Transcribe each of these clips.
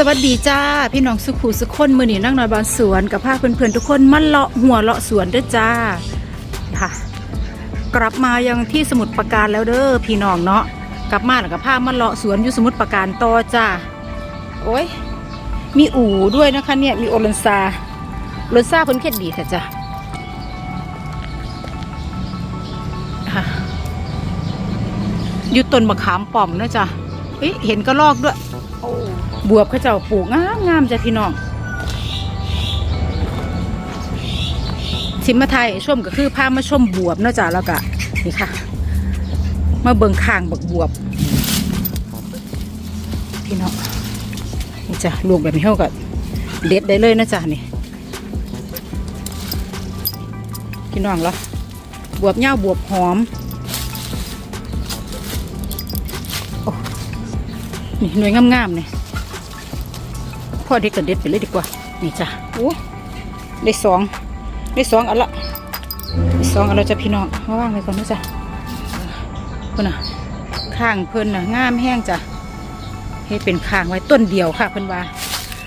สวัสดีจ้า พี่น้องสุขุสุขคนมือหนีนั่งนอยบานสวนกับพาคเพื่อนๆทุกคนมาเลาะหัวเลาะสวนเด้อจ้าค่ะ กลับมายังที่สมุทรปราการแล้วเด้อพี่น้องเนาะกลับมาแล้วกับพามาเลาะสวนอยู่สมุทรปราการต่อจ้าโอ้ยมีอู่ด้วยนะคะเนี่ยมีโอลันซาโอลันซาเพิ่นเค็ดดีแท้จ้าค่ะอยู่ต้นมะขามป้อมนะจ้ะเฮ้ยเห็นกระลอกด้วย บวบเขาเจ้าปลูกงามงามจ้ะพี่น้องสิมาไทยชมก็คือพามาชมบวบเนาะจ้ะแล้วก็นี่ค่ะ มาเบิ่งข้างบักบวบ พี่น้องนี่จ้ะลูกแบบนี้เขาก็เด็ดได้เลยนะจ้ะนี่พี่น้องเหรอบวบเน่าบวบหอมอนี่หน่วยงามๆเนี่ย พ่อเด็กก็เด็ดไปเลยดีกว่า นี่จ้ะโอ้ได้สองได้สองอันละสองอันละจ้ะพี่น้องมาว่างไว้ก่อนนะจ้ะเพิ่อนน่ะข้างเพิ่อนน่ะงามแห้งจ้ะให้เป็นข้างไว้ต้นเดียวค่ะเพิ่อนว่า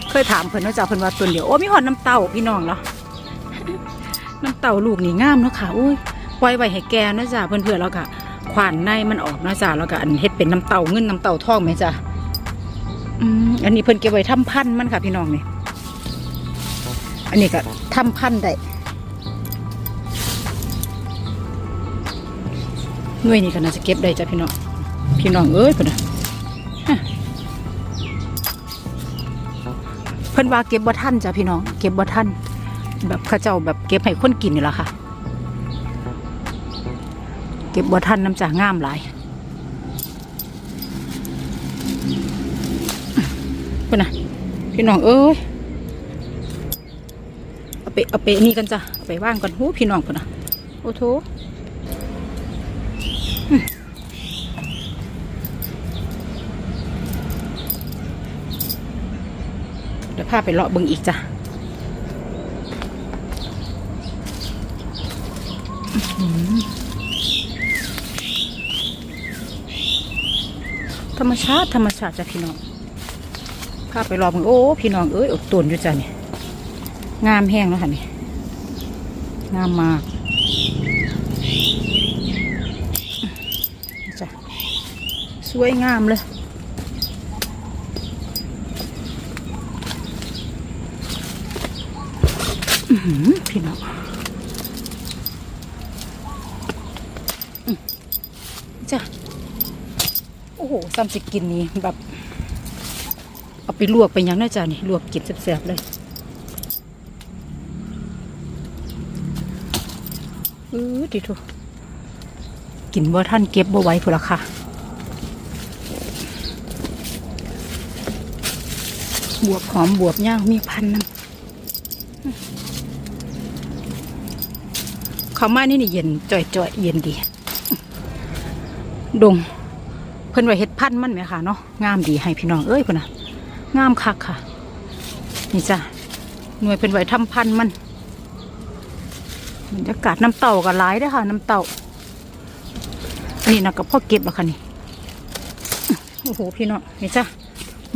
เคยถามเพิ่อนว่าจ้ะเพิ่อนว่าต้นเดียวโอ้มีหอดน้ำเต้าพี่น้องเหรอน้ำเต้าลูกนี่งามเนาะค่ะอุ้ยปล่อยไว้ให้แกนะจ้ะเพื่อนๆแล้วก็ขวานในมันออกนะจ้ะแล้วก็อันเฮ็ดเป็นน้ำเต้าเงินน้ำเต้าทองไหมจ้ะ อืมอันนี้เพิ่นเก็บไว้ทำพันธุ์มันค่ะพี่น้องนี่อันนี้ก็ทำพันธุ์ได้หน่วยนี้ก็น่าจะเก็บได้จ้ะพี่น้องพี่น้องเอ้ยเพิ่นนะเพิ่นว่าเก็บบ่ทันจ้ะพี่น้องเก็บบ่ทันแบบข้าเจ้าแบบเก็บให้คนกินนี่แหละค่ะ เก็บบ่ทันน้ำจ่างามหลาย ปนะพี่น้องเอ้ยเอาไปเอาไปนี่กันจ้ะเอาไปว่างก่อนโอ้พี่น้องเพื่อนะโอ้โถเดี๋ยวพาไปเลาะเบิ่งอีกจ้ะธรรมชาติ ธรรมชาติจ้ะพี่น้อง พาไปรอมึงโอ้ พี่น้องเอ้ยอดตุนอยู่จ้ะนี่งามแห้งแล้วค่ะนี่งามมากจ้ะสวยงามเลยพี่น้องจ้ะโอ้โหซ้ำสิกินนี่แบบ ไปลวกไปยังน่าจะนี่ลวกกินแซ่บๆเลยเออดีทุกินบ่าท่านเก็บบ่ไว้พุ่นละค่ะบวบหอมบวบย่างมีพันนึงเขามานี่นี่เย็นจ่อยๆเย็นดี ดง เพิ่นไว้เฮ็ดพันมันไหมค่ะเนาะงามดีให้พี่น้องเอ้ยพุ่นน่ะ งามคักค่ะ นี่จ้ะหน่วยเป็นไว้ทำพันธ์มันบรรยากาศน้ำเต่าก็หลายเด้ค่ะ น้ำเต่าอันนี้นะกับพ่อเก็บแล้วค่ะนี่โอ้โหพี่น้องนี่จ้ะ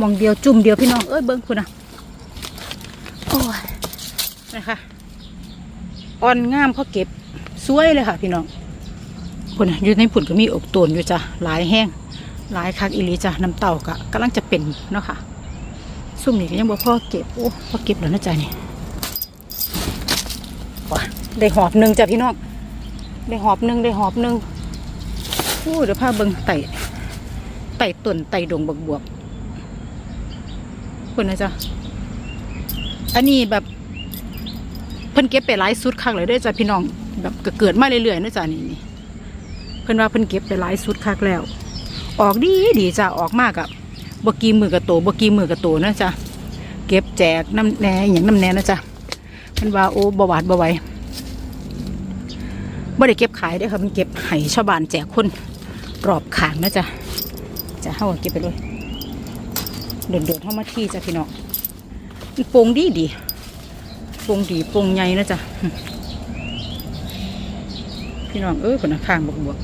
มองเดียวจุ่มเดียวพี่น้องเอ้ยเบิ้งคุณนะโอ้ยนะคะอ่อนงามพ่อเก็บสวยเลยค่ะ พี่น้องคุณนะอยู่ในผุนก็มีอกตนอยู่จ้ะหลายแห้งหลายคักอีลีจ้ะน้ำเต่ากะกำลังจะเป็นเนาะค่ะ ซุ่มนี่ก็ยังบ่พ่อเก็บโอ้พ่อเก็บแล้วนะจ๊ะนี่ว้าได้หอบหนึ่งจ้ะพี่น้องได้หอบหนึ่งได้หอบหนึ่งโอ้เดี๋ยวพาเบิ่งไต่ไต่ต้นไต่ดงบกบวบคนนะจ๊ะอันนี้แบบเพิ่นเก็บไปหลายสุดคักเลยด้อจ้ะพี่น้องแบบเกิดมาเรื่อยๆนะจ๊ะนี่นี่เพิ่นว่าเพิ่นเก็บไปหลายสุดคักแล้ว ออกดีดีจ้ะออกมากอะ บกีมือกระโตบกีมือกระโตนะจ๊ะเก็บแจกน้ำแหน่อย่างน้ำแหน่นะจ๊ะมันว่าโอ้บหวาดบไหวบ่ได้เก็บขายเด้ค่ะมันเก็บให้ชาวบ้านแจกคนรอบขางนะจ๊ะจะเข้าเก็บไปเลยเดินเดินเข้ามาที่จ้ะพี่น้องมันโปร่งดีดีโปร่งดีโปร่งใหญ่นะจ๊ะพี่น้องเอ้ยคนข้างบวกบวก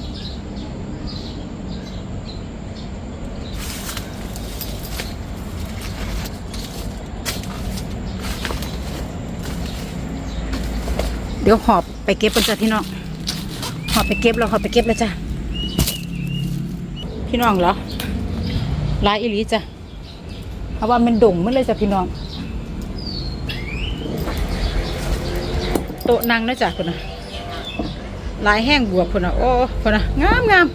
เดี๋ยวหอบไปเก็บกันจ้ะพี่น้องหอบไปเก็บแล้วหอบไปเก็บแล้วจ้ะพี่น้องเหรอลายอีหลีจ้ะเพราะว่ามันดงมันเลยจ้ะพี่น้องโต๊ะนั่งนะจ้ะคนน่ะลายแห้งบวบคนน่ะโอ้คนน่ะงามงาม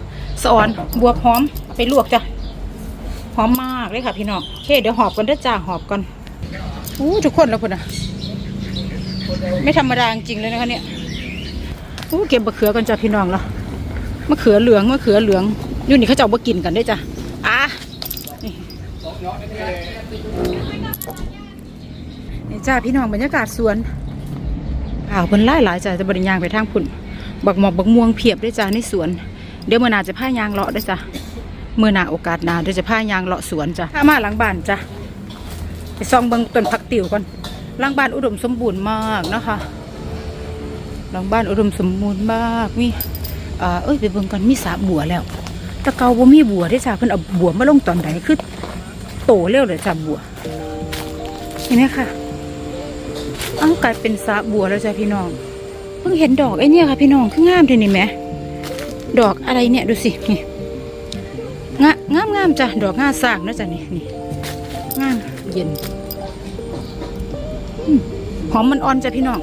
สอนบวบหอมเอาไปลวกจ้ะหอมมากเลยค่ะพี่น้องโอเคเดี๋ยวหอบก่อนด้อจ้าหอบก่อนอู้ทุกคนแล้วคนน่ะ ไม่ธรรมดาจริงเลยนะคะเนี่ยอู้เก็บมะเขือกันจ้ะพี่น้องแล้วมะเขือเหลืองมะเขือเหลืองอยู่นี่เขาจะเอามากินกันได้จ้ะอะนี่นี่จ้าพี่น้องบรรยากาศสวนอ้าวเป็นไล่หลายจ้ะจะบริยางไปทางพุ่นบักหมอกบักม่วงเพียบได้จ้าในสวน เดี๋ยวเมื่อหนาจะพายางเลาะได้จ้ะเมื่อหนาโอกาสหนาเดี๋ยวจะพายางเลาะสวนจ้ะถ้ามาหลังบ้านจ้ะไปซองเบิ่งต้นผักติ๋วก่อน หลังบ้านอุดมสมบูรณ์มากนะคะหลังบ้านอุดมสมบูรณ์มากมีเอ่อเอ้ยไปเบิ่งกันมีสาบัวแล้วตะเกาบ่มีบัวได้จ้าเพิ่นเอาบัวมาลงตอนไหนคือโตเร็วเลยจ้าบัวเห็นไหมคะอ้ากลายเป็นสาบัวแล้วจ้าพี่น้อง เพิ่งเห็นดอกไอ้เนี่ยค่ะพี่น้องคืองามเท่นี่แหมดอกอะไรเนี่ยดูสินี่งะงามงามจ้ะดอกงาสร้างนะจ้ะนี่นี่งามเย็น หอมมันอ่อนจ้ะพี่น้อง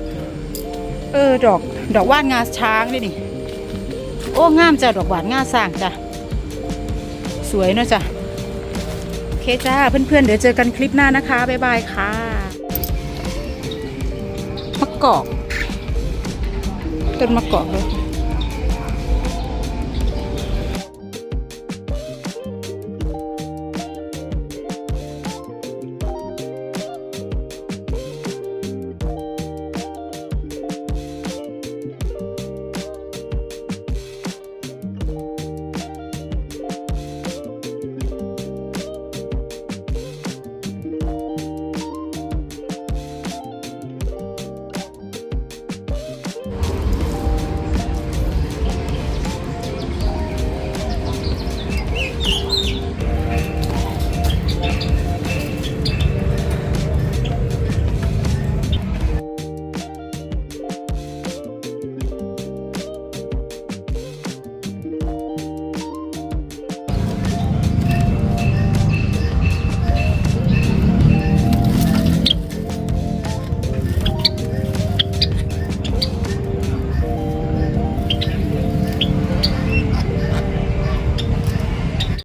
เออดอก ดอกว่านงาช้างนี่นี่โอ้งามจ้ะดอกหวานงาสร้างจ้ะ สวยเนาะจ้ะโอเคจ้า เพื่อนๆ เดี๋ยวเจอกันคลิปหน้านะคะ บ๊ายบายค่ะมะกอกต้นมะกอกเลย